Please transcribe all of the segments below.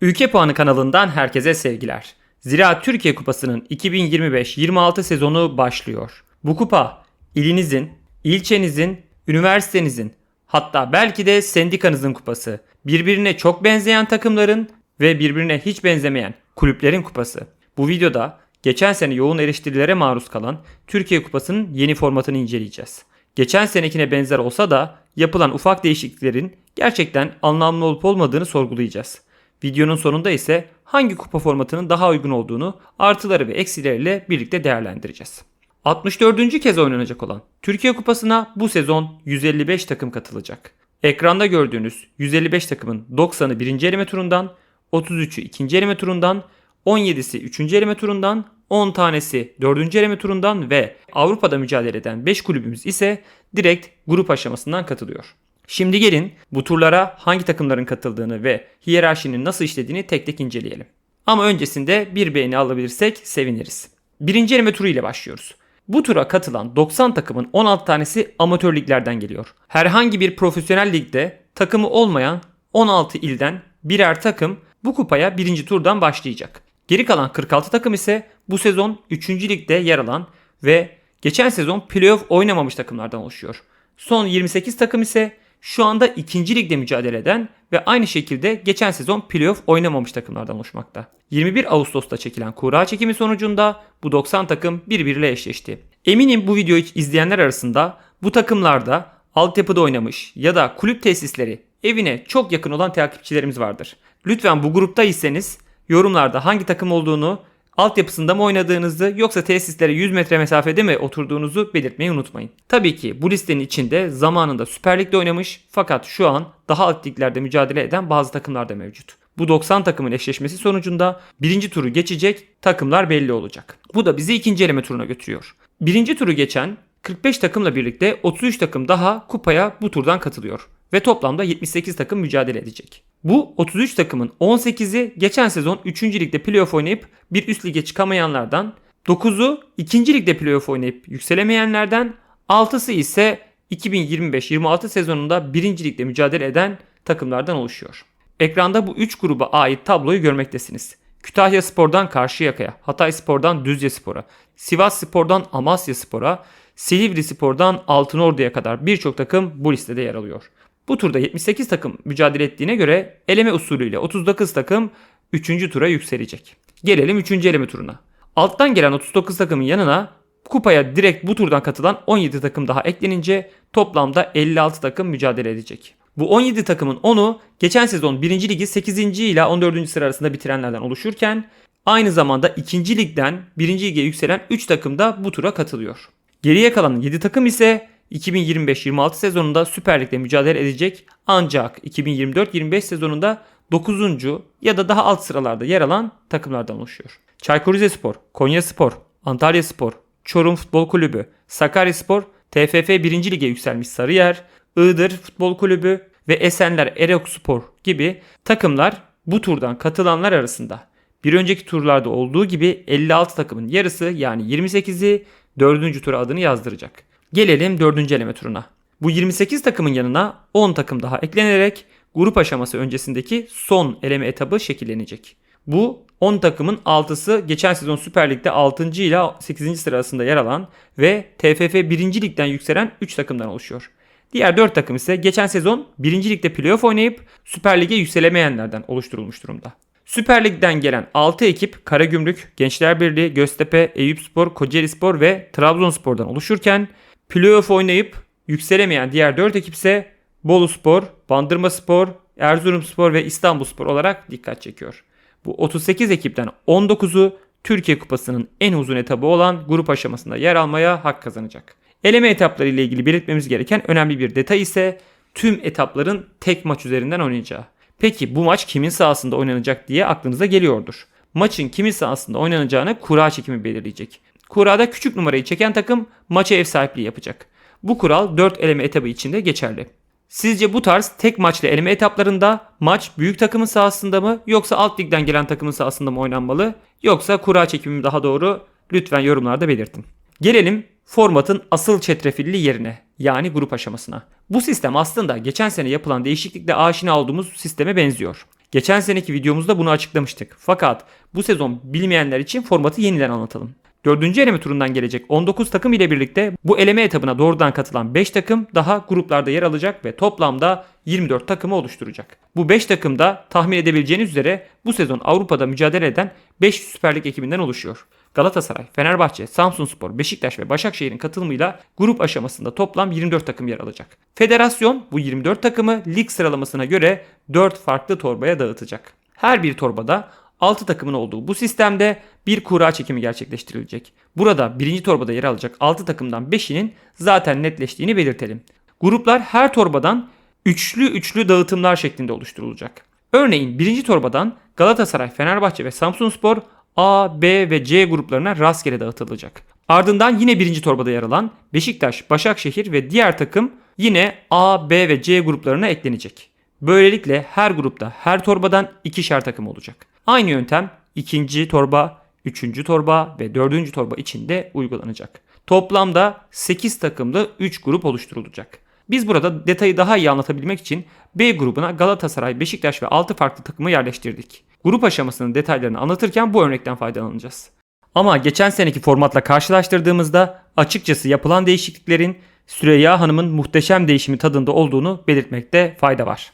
Ülke Puanı kanalından herkese sevgiler. Zira Türkiye Kupası'nın 2025-26 sezonu başlıyor. Bu kupa ilinizin, ilçenizin, üniversitenizin hatta belki de sendikanızın kupası. Birbirine çok benzeyen takımların ve birbirine hiç benzemeyen kulüplerin kupası. Bu videoda geçen sene yoğun eleştirilere maruz kalan Türkiye Kupası'nın yeni formatını inceleyeceğiz. Geçen senekine benzer olsa da yapılan ufak değişikliklerin gerçekten anlamlı olup olmadığını sorgulayacağız. Videonun sonunda ise hangi kupa formatının daha uygun olduğunu artıları ve eksileriyle birlikte değerlendireceğiz. 64. kez oynanacak olan Türkiye Kupası'na bu sezon 155 takım katılacak. Ekranda gördüğünüz 155 takımın 90'ı 1. eleme turundan, 33'ü 2. eleme turundan, 17'si 3. eleme turundan, 10 tanesi 4. eleme turundan ve Avrupa'da mücadele eden 5 kulübümüz ise direkt grup aşamasından katılıyor. Şimdi gelin bu turlara hangi takımların katıldığını ve hiyerarşinin nasıl işlediğini tek tek inceleyelim. Ama öncesinde bir beğeni alabilirsek seviniriz. Birinci eleme turu ile başlıyoruz. Bu tura katılan 90 takımın 16 tanesi amatör liglerden geliyor. Herhangi bir profesyonel ligde takımı olmayan 16 ilden birer takım bu kupaya birinci turdan başlayacak. Geri kalan 46 takım ise bu sezon 3. ligde yer alan ve geçen sezon playoff oynamamış takımlardan oluşuyor. Son 28 takım ise şu anda 2. ligde mücadele eden ve aynı şekilde geçen sezon playoff oynamamış takımlardan oluşmakta. 21 Ağustos'ta çekilen kura çekimi sonucunda bu 90 takım birbiriyle eşleşti. Eminim bu videoyu izleyenler arasında bu takımlarda altyapıda oynamış ya da kulüp tesisleri evine çok yakın olan takipçilerimiz vardır. Lütfen bu gruptaysanız yorumlarda hangi takım olduğunu, altyapısında mı oynadığınızı yoksa tesislere 100 metre mesafede mi oturduğunuzu belirtmeyi unutmayın. Tabii ki bu listenin içinde zamanında Süper Lig'de oynamış fakat şu an daha alt liglerde mücadele eden bazı takımlar da mevcut. Bu 90 takımın eşleşmesi sonucunda birinci turu geçecek takımlar belli olacak. Bu da bizi ikinci eleme turuna götürüyor. Birinci turu geçen 45 takımla birlikte 33 takım daha kupaya bu turdan katılıyor ve toplamda 78 takım mücadele edecek. Bu 33 takımın 18'i geçen sezon 3. ligde playoff oynayıp bir üst lige çıkamayanlardan, 9'u 2. ligde playoff oynayıp yükselemeyenlerden, 6'sı ise 2025-26 sezonunda 1. ligde mücadele eden takımlardan oluşuyor. Ekranda bu 3 gruba ait tabloyu görmektesiniz. Kütahya Spor'dan Karşıyaka'ya, Hatay Spor'dan Düzce Spor'a, Sivas Spor'dan Amasya Spor'a, Silivri Spor'dan Altınordu'ya kadar birçok takım bu listede yer alıyor. Bu turda 78 takım mücadele ettiğine göre eleme usulüyle 39 takım 3. tura yükselecek. Gelelim 3. eleme turuna. Alttan gelen 39 takımın yanına kupaya direkt bu turdan katılan 17 takım daha eklenince toplamda 56 takım mücadele edecek. Bu 17 takımın 10'u geçen sezon 1. ligi 8. ile 14. sıra arasında bitirenlerden oluşurken aynı zamanda 2. ligden 1. lige yükselen 3 takım da bu tura katılıyor. Geriye kalan 7 takım ise 2025-26 sezonunda Süper Lig'de mücadele edecek ancak 2024-25 sezonunda 9. ya da daha alt sıralarda yer alan takımlardan oluşuyor. Çaykur Rizespor, Konyaspor, Antalyaspor, Çorum Futbol Kulübü, Sakaryaspor, TFF 1. Lig'e yükselmiş Sarıyer, Iğdır Futbol Kulübü ve Esenler Erokspor gibi takımlar bu turdan katılanlar arasında. Bir önceki turlarda olduğu gibi 56 takımın yarısı yani 28'i 4. tura adını yazdıracak. Gelelim 4. eleme turuna. Bu 28 takımın yanına 10 takım daha eklenerek grup aşaması öncesindeki son eleme etabı şekillenecek. Bu 10 takımın 6'sı geçen sezon Süper Lig'de 6. ile 8. sırasında yer alan ve TFF 1. Lig'den yükselen 3 takımdan oluşuyor. Diğer 4 takım ise geçen sezon 1. Lig'de playoff oynayıp Süper Lig'e yükselemeyenlerden oluşturulmuş durumda. Süper Lig'den gelen 6 ekip Karagümrük, Gençler Birliği, Göztepe, Eyüpspor, Kocaelispor ve Trabzonspor'dan oluşurken playoff oynayıp yükselemeyen diğer 4 ekip ise Boluspor, Bandırmaspor, Erzurumspor ve İstanbulspor olarak dikkat çekiyor. Bu 38 ekipten 19'u Türkiye Kupası'nın en uzun etabı olan grup aşamasında yer almaya hak kazanacak. Eleme etapları ile ilgili belirtmemiz gereken önemli bir detay ise tüm etapların tek maç üzerinden oynayacağı. Peki bu maç kimin sahasında oynanacak diye aklınıza geliyordur. Maçın kimin sahasında oynanacağını kura çekimi belirleyecek. Kurada küçük numarayı çeken takım maça ev sahipliği yapacak. Bu kural 4 eleme etabı içinde geçerli. Sizce bu tarz tek maçlı eleme etaplarında maç büyük takımın sahasında mı yoksa alt ligden gelen takımın sahasında mı oynanmalı yoksa kura çekimi daha doğru lütfen yorumlarda belirtin. Gelelim formatın asıl çetrefilli yerine yani grup aşamasına. Bu sistem aslında geçen sene yapılan değişiklikle aşina olduğumuz sisteme benziyor. Geçen seneki videomuzda bunu açıklamıştık. Fakat bu sezon bilmeyenler için formatı yeniden anlatalım. Dördüncü eleme turundan gelecek 19 takım ile birlikte bu eleme etabına doğrudan katılan 5 takım daha gruplarda yer alacak ve toplamda 24 takımı oluşturacak. Bu 5 takım da tahmin edebileceğiniz üzere bu sezon Avrupa'da mücadele eden 5 Süper Lig ekibinden oluşuyor. Galatasaray, Fenerbahçe, Samsunspor, Beşiktaş ve Başakşehir'in katılımıyla grup aşamasında toplam 24 takım yer alacak. Federasyon bu 24 takımı lig sıralamasına göre 4 farklı torbaya dağıtacak. Her bir torbada 6 takımın olduğu bu sistemde bir kura çekimi gerçekleştirilecek. Burada birinci torbada yer alacak 6 takımdan 5'inin zaten netleştiğini belirtelim. Gruplar her torbadan üçlü üçlü dağıtımlar şeklinde oluşturulacak. Örneğin birinci torbadan Galatasaray, Fenerbahçe ve Samsunspor A, B ve C gruplarına rastgele dağıtılacak. Ardından yine birinci torbada yer alan Beşiktaş, Başakşehir ve diğer takım yine A, B ve C gruplarına eklenecek. Böylelikle her grupta her torbadan ikişer takım olacak. Aynı yöntem ikinci torba, üçüncü torba ve dördüncü torba içinde uygulanacak. Toplamda 8 takımlı 3 grup oluşturulacak. Biz burada detayı daha iyi anlatabilmek için B grubuna Galatasaray, Beşiktaş ve 6 farklı takımı yerleştirdik. Grup aşamasının detaylarını anlatırken bu örnekten faydalanacağız. Ama geçen seneki formatla karşılaştırdığımızda açıkçası yapılan değişikliklerin Süreyya Hanım'ın muhteşem değişimi tadında olduğunu belirtmekte fayda var.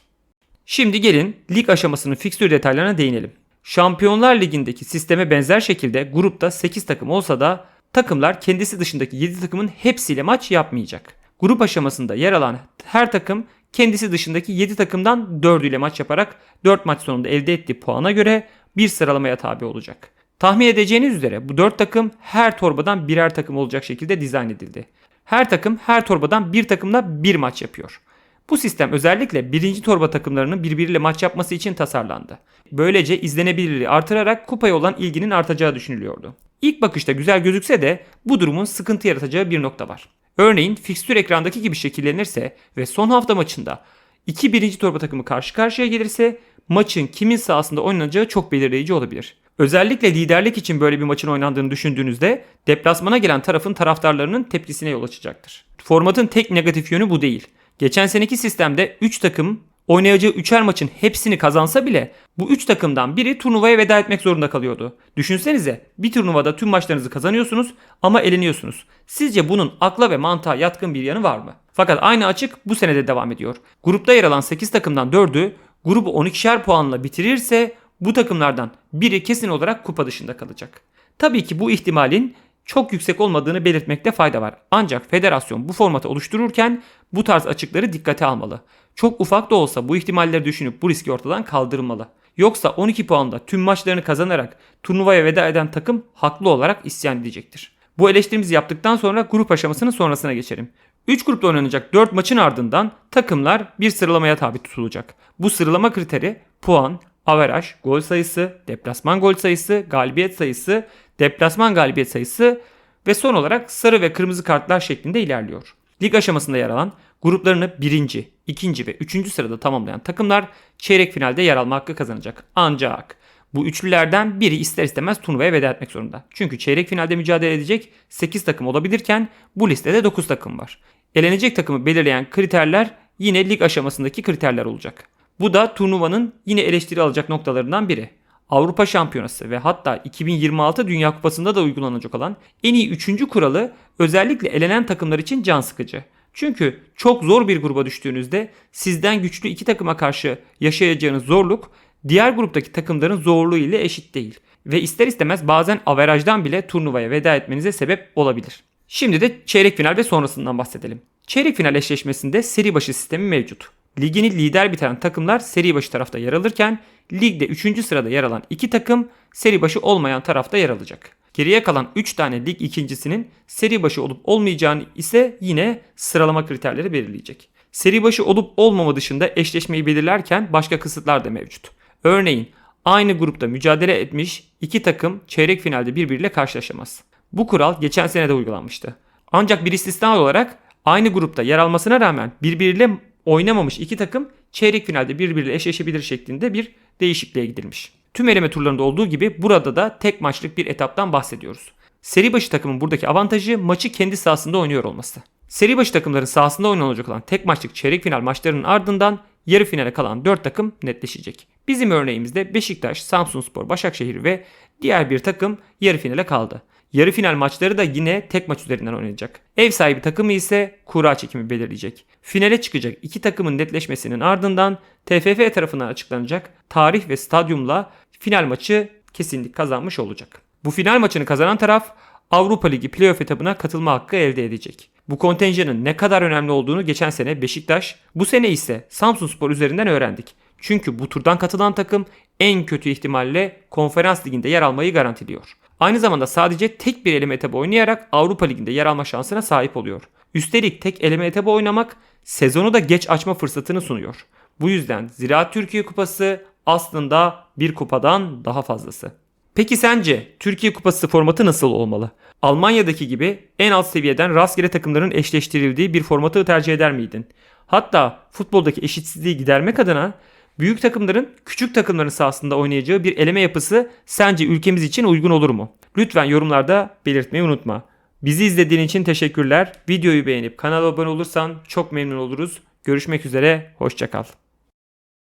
Şimdi gelin lig aşamasının fikstür detaylarına değinelim. Şampiyonlar Ligi'ndeki sisteme benzer şekilde grupta 8 takım olsa da takımlar kendisi dışındaki 7 takımın hepsiyle maç yapmayacak. Grup aşamasında yer alan her takım kendisi dışındaki 7 takımdan 4 ile maç yaparak 4 maç sonunda elde ettiği puana göre bir sıralamaya tabi olacak. Tahmin edeceğiniz üzere bu 4 takım her torbadan birer takım olacak şekilde dizayn edildi. Her takım her torbadan bir takımla bir maç yapıyor. Bu sistem özellikle birinci torba takımlarının birbiriyle maç yapması için tasarlandı. Böylece izlenebilirliği artırarak kupaya olan ilginin artacağı düşünülüyordu. İlk bakışta güzel gözükse de bu durumun sıkıntı yaratacağı bir nokta var. Örneğin fikstür ekrandaki gibi şekillenirse ve son hafta maçında iki birinci torba takımı karşı karşıya gelirse maçın kimin sahasında oynanacağı çok belirleyici olabilir. Özellikle liderlik için böyle bir maçın oynandığını düşündüğünüzde deplasmana gelen tarafın taraftarlarının tepkisine yol açacaktır. Formatın tek negatif yönü bu değil. Geçen seneki sistemde 3 takım oynayacağı 3'er maçın hepsini kazansa bile bu 3 takımdan biri turnuvaya veda etmek zorunda kalıyordu. Düşünsenize bir turnuvada tüm maçlarınızı kazanıyorsunuz ama eleniyorsunuz. Sizce bunun akla ve mantığa yatkın bir yanı var mı? Fakat aynı açık bu senede devam ediyor. Grupta yer alan 8 takımdan 4'ü grubu 12'şer puanla bitirirse bu takımlardan biri kesin olarak kupa dışında kalacak. Tabii ki bu ihtimalin çok yüksek olmadığını belirtmekte fayda var. Ancak federasyon bu formatı oluştururken bu tarz açıkları dikkate almalı. Çok ufak da olsa bu ihtimalleri düşünüp bu riski ortadan kaldırmalı. Yoksa 12 puanda tüm maçlarını kazanarak turnuvaya veda eden takım haklı olarak isyan edecektir. Bu eleştirimizi yaptıktan sonra grup aşamasının sonrasına geçelim. 3 grupta oynanacak 4 maçın ardından takımlar bir sıralamaya tabi tutulacak. Bu sıralama kriteri puan, averaj, gol sayısı, deplasman gol sayısı, galibiyet sayısı, deplasman galibiyet sayısı ve son olarak sarı ve kırmızı kartlar şeklinde ilerliyor. Lig aşamasında yer alan gruplarını birinci, ikinci ve üçüncü sırada tamamlayan takımlar çeyrek finalde yer alma hakkı kazanacak. Ancak bu üçlülerden biri ister istemez turnuvaya veda etmek zorunda. Çünkü çeyrek finalde mücadele edecek 8 takım olabilirken bu listede 9 takım var. Elenecek takımı belirleyen kriterler yine lig aşamasındaki kriterler olacak. Bu da turnuvanın yine eleştiri alacak noktalarından biri. Avrupa Şampiyonası ve hatta 2026 Dünya Kupası'nda da uygulanacak olan en iyi 3. kuralı özellikle elenen takımlar için can sıkıcı. Çünkü çok zor bir gruba düştüğünüzde sizden güçlü iki takıma karşı yaşayacağınız zorluk diğer gruptaki takımların zorluğu ile eşit değil. Ve ister istemez bazen averajdan bile turnuvaya veda etmenize sebep olabilir. Şimdi de çeyrek final ve sonrasından bahsedelim. Çeyrek final eşleşmesinde seri başı sistemi mevcut. Ligini lider bitiren takımlar seri başı tarafta yer alırken ligde 3. sırada yer alan 2 takım seri başı olmayan tarafta yer alacak. Geriye kalan 3 tane lig ikincisinin seri başı olup olmayacağını ise yine sıralama kriterleri belirleyecek. Seri başı olup olmama dışında eşleşmeyi belirlerken başka kısıtlar da mevcut. Örneğin aynı grupta mücadele etmiş iki takım çeyrek finalde birbiriyle karşılaşamaz. Bu kural geçen sene de uygulanmıştı. Ancak bir istisna olarak aynı grupta yer almasına rağmen birbiriyle oynamamış iki takım çeyrek finalde birbiriyle eşleşebilir şeklinde bir değişikliğe gidilmiş. Tüm eleme turlarında olduğu gibi burada da tek maçlık bir etaptan bahsediyoruz. Seri başı takımın buradaki avantajı maçı kendi sahasında oynuyor olması. Seri başı takımların sahasında oynanacak olan tek maçlık çeyrek final maçlarının ardından yarı finale kalan 4 takım netleşecek. Bizim örneğimizde Beşiktaş, Samsunspor, Başakşehir ve diğer bir takım yarı finale kaldı. Yarı final maçları da yine tek maç üzerinden oynanacak. Ev sahibi takımı ise kura çekimi belirleyecek. Finale çıkacak iki takımın netleşmesinin ardından TFF tarafından açıklanacak tarih ve stadyumla final maçı kesinlik kazanmış olacak. Bu final maçını kazanan taraf Avrupa Ligi playoff etabına katılma hakkı elde edecek. Bu kontenjanın ne kadar önemli olduğunu geçen sene Beşiktaş, bu sene ise Samsunspor üzerinden öğrendik. Çünkü bu turdan katılan takım en kötü ihtimalle konferans liginde yer almayı garantiliyor. Aynı zamanda sadece tek bir eleme etabı oynayarak Avrupa Ligi'nde yer alma şansına sahip oluyor. Üstelik tek eleme etabı oynamak sezonu da geç açma fırsatını sunuyor. Bu yüzden Ziraat Türkiye Kupası aslında bir kupadan daha fazlası. Peki sence Türkiye Kupası formatı nasıl olmalı? Almanya'daki gibi en alt seviyeden rastgele takımların eşleştirildiği bir formatı tercih eder miydin? Hatta futboldaki eşitsizliği gidermek adına büyük takımların küçük takımların sahasında oynayacağı bir eleme yapısı sence ülkemiz için uygun olur mu? Lütfen yorumlarda belirtmeyi unutma. Bizi izlediğin için teşekkürler. Videoyu beğenip kanala abone olursan çok memnun oluruz. Görüşmek üzere, hoşçakal.